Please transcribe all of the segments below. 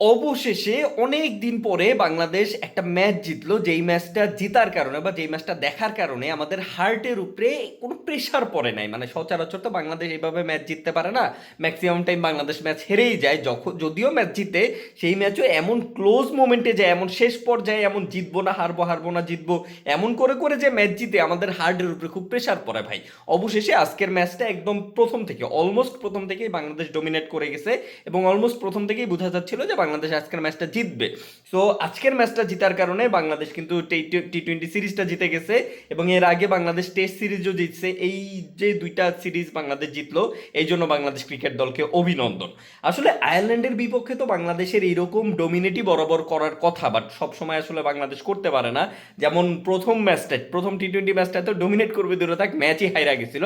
অবশেষে অনেক দিন পরে বাংলাদেশ একটা ম্যাচ জিতলো, যেই ম্যাচটা জিতার কারণে বা যেই ম্যাচটা দেখার কারণে আমাদের হার্টের উপরে কোনো প্রেশার পড়ে নাই। মানে সচরাচর তো বাংলাদেশ এইভাবে ম্যাচ জিততে পারে না। ম্যাক্সিমাম টাইম বাংলাদেশ ম্যাচ হেরেই যায়। যখন যদিও ম্যাচ জিতে, সেই ম্যাচও এমন ক্লোজ মোমেন্টে যায়, এমন শেষ পর্যায়ে এমন জিতবো না, হারবো হারবো না, জিতবো, এমন করে করে যে ম্যাচ জিতে আমাদের হার্টের উপরে খুব প্রেশার পড়ে ভাই। অবশেষে আজকের ম্যাচটা একদম প্রথম থেকে অলমোস্ট প্রথম থেকেই বাংলাদেশ ডোমিনেট করে গেছে এবং অলমোস্ট প্রথম থেকেই বোঝা যাচ্ছিল যে বাংলাদেশ আজকের ম্যাচটা জিতবে। সো আজকের ম্যাচটা জিতার কারণে বাংলাদেশ কিন্তু টি টোয়েন্টি সিরিজটা জিতে গেছে এবং এর আগে বাংলাদেশ টেস্ট সিরিজও জিতছে। এই যে দুইটা সিরিজ বাংলাদেশ জিতলো, এই জন্য বাংলাদেশ ক্রিকেট দলকে অভিনন্দন। আসলে আয়ারল্যান্ডের বিপক্ষে তো বাংলাদেশের এইরকম ডোমিনেটই বরাবর করার কথা বাট সবসময় আসলে বাংলাদেশ করতে পারে না। যেমন প্রথম ম্যাচটা, প্রথম টি টোয়েন্টি ম্যাচটা তো ডোমিনেট করবে দূরে থাক ম্যাচই হাইরা গেছিল।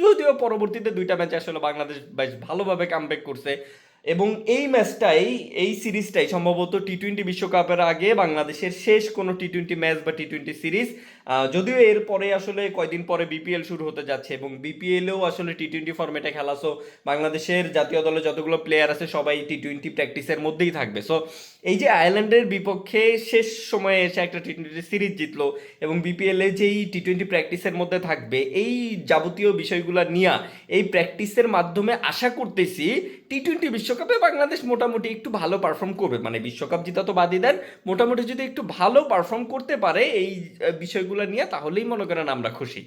যদিও পরবর্তীতে দুইটা ম্যাচে আসলে বাংলাদেশ বেশ ভালোভাবে কামব্যাক করছে। এবং এই ম্যাচটাই, এই সিরিজটাই সম্ভবত টি টোয়েন্টি বিশ্বকাপের আগে বাংলাদেশের শেষ কোনো টি টোয়েন্টি ম্যাচ বা টি টোয়েন্টি সিরিজ যদিও এর পরে আসলে কয়দিন পরে বিপিএল শুরু হতে যাচ্ছে এবং বিপিএলেও আসলে টি টোয়েন্টি ফর্মেটে খেলা সো বাংলাদেশের জাতীয় দলে যতগুলো প্লেয়ার আছে সবাই টি টোয়েন্টি প্র্যাকটিসের মধ্যেই থাকবে। সো এই যে আয়ারল্যান্ডের বিপক্ষে শেষ সময়ে এসে একটা টি টোয়েন্টি সিরিজ জিতলো এবং বিপিএলে যেই টি টোয়েন্টি প্র্যাকটিসের মধ্যে থাকবে, এই যাবতীয় বিষয়গুলো নিয়ে এই প্র্যাকটিসের মাধ্যমে আশা করতেছি টি টোয়েন্টি বিশ্বকাপে বাংলাদেশ মোটামুটি একটু ভালো পারফর্ম করবে। মানে বিশ্বকাপ জিতা তো বাদই দেন, মোটামুটি যদি একটু ভালো পারফর্ম করতে পারে এই বিষয়গুলো নিয়ে, তাহলেই মনে করেন আমরা খুশি।